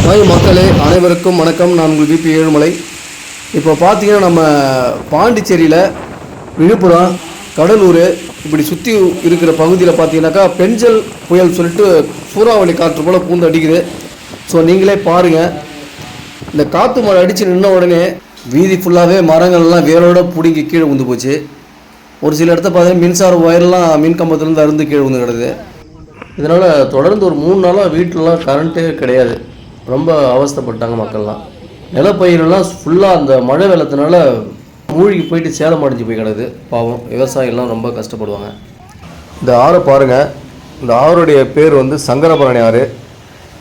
Hi மக்களே அனைவருக்கும் வணக்கம். நான் உங்கள் விபி ஏழுமலை. இப்போ பார்த்தீங்கன்னா நம்ம பாண்டிச்சேரியில் விழுப்புரம் கடலூர் இப்படி சுற்றி இருக்கிற பகுதியில் பார்த்தீங்கன்னாக்கா பெஞ்சல் புயல் சொல்லிட்டு சூறாவளி காற்று போல் பூந்து அடிக்குது. ஸோ நீங்களே பாருங்கள் இந்த காற்று மழை அடித்து நின்ன உடனே வீதி ஃபுல்லாகவே மரங்கள்லாம் வேரோடு பிடுங்கி கீழே விழுந்து போச்சு. ஒரு சில இடத்த பார்த்தீங்கன்னா மின்சார ஒயர்லாம் மின் கம்பத்துலேருந்து அருந்து கீழே வந்து கிடக்குது. இதனால் தொடர்ந்து ஒரு மூணு நாளாக வீட்டிலலாம் கரண்ட்டே கிடையாது. ரொம்ப அவஸ்தைப்பட்டாங்க மக்கள்லாம். நிலப்பயிரெல்லாம் ஃபுல்லாக அந்த மழை வெள்ளத்தினால மூழ்கி போயிட்டு சேதம் அடைஞ்சு போய் கிடக்குது. பாவம் விவசாயிகள்லாம் ரொம்ப கஷ்டப்படுவாங்க. இந்த ஆறை பாருங்கள் இந்த ஆறுடைய பேர் வந்து சங்கரபரணி ஆறு.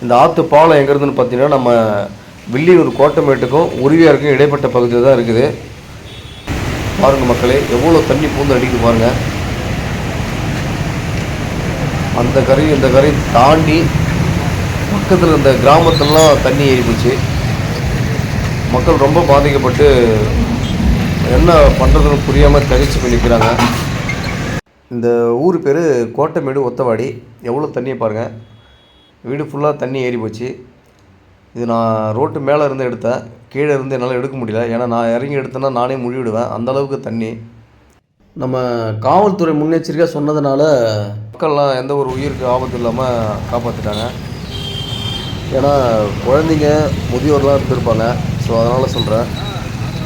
இந்த ஆற்று பாலம் எங்கேருந்துன்னு பார்த்தீங்கன்னா நம்ம வில்லியூர் கோட்டமேட்டுக்கும் உருவியாருக்கும் இடைப்பட்ட பகுதியில் தான் இருக்குது. பாருங்கள் மக்களே எவ்வளோ தண்ணி பூந்து அடிக்குது பாருங்கள் அந்த கரையும் இந்த கரையும் தாண்டி பக்கத்தில் இந்த கிராமத்துலலாம் தண்ணி ஏறிப்போச்சு மக்கள் ரொம்ப பாதிக்கப்பட்டு என்ன பண்ணுறதுன்னு புரியாமல் தவிச்சு பண்ணிக்கிறாங்க இந்த ஊர் பேர் கோட்டைமேடு ஒத்தவாடி. எவ்வளோ தண்ணியை பாருங்கள் வீடு ஃபுல்லாக தண்ணி ஏறி போச்சு. இது நான் ரோட்டு மேலே இருந்து எடுத்தேன். கீழே இருந்து என்னால் எடுக்க முடியல. ஏன்னா நான் இறங்கி எடுத்தேன்னா நானே முழுவிடுவேன் அந்த அளவுக்கு தண்ணி. நம்ம காவல்துறை முன்னெச்சரிக்கையாக சொன்னதுனால மக்கள்லாம் எந்த ஒரு உயிருக்கு ஆபத்து இல்லாமல் காப்பாற்றிட்டாங்க ஏன்னா குழந்தைங்க முதியோர்லாம் இருந்திருப்பாங்க. ஸோ அதனால் சொல்கிறேன்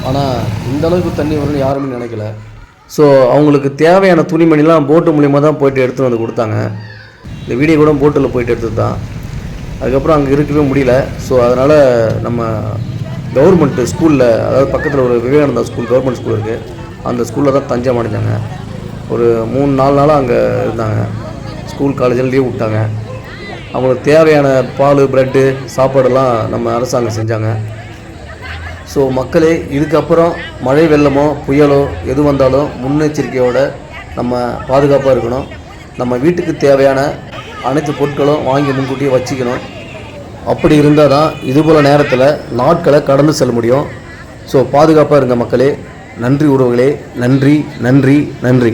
ஆனால் இந்த அளவுக்கு தண்ணி வரும்னு யாருமே நினைக்கல. ஸோ அவங்களுக்கு தேவையான துணிமணிலாம் போட்டு மூலியமாக தான் போயிட்டு எடுத்துகிட்டு வந்து கொடுத்தாங்க. இந்த வீடியோ கூட போட்டில் போயிட்டு எடுத்து தான். அதுக்கப்புறம் அங்கே இருக்கவே முடியல. ஸோ அதனால் நம்ம கவர்மெண்ட்டு ஸ்கூலில் அதாவது பக்கத்தில் ஒரு விவேகானந்தா ஸ்கூல் கவர்மெண்ட் ஸ்கூல் இருக்குது அந்த ஸ்கூலில் தான் தஞ்சம் அடைஞ்சாங்க. ஒரு மூணு நாலு நாளாக அங்கே இருந்தாங்க. ஸ்கூல் காலேஜில் லீவ் விட்டாங்க. அவங்களுக்கு தேவையான பால் ப்ரெட்டு சாப்பாடெல்லாம் நம்ம அரசாங்கம் செஞ்சாங்க. ஸோ மக்களே இதுக்கப்புறம் மழை வெள்ளமோ புயலோ எது வந்தாலும் முன்னெச்சரிக்கையோடு நம்ம பாதுகாப்பாக இருக்கணும். நம்ம வீட்டுக்கு தேவையான அனைத்து பொருட்களும் வாங்கி முன்கூட்டியே வச்சுக்கணும். அப்படி இருந்தால் தான் இதுபோல் நேரத்தில் நாட்களை கடந்து செல்ல முடியும். ஸோ பாதுகாப்பாக இருங்க மக்களே. நன்றி உறவுகளே. நன்றி நன்றி நன்றி.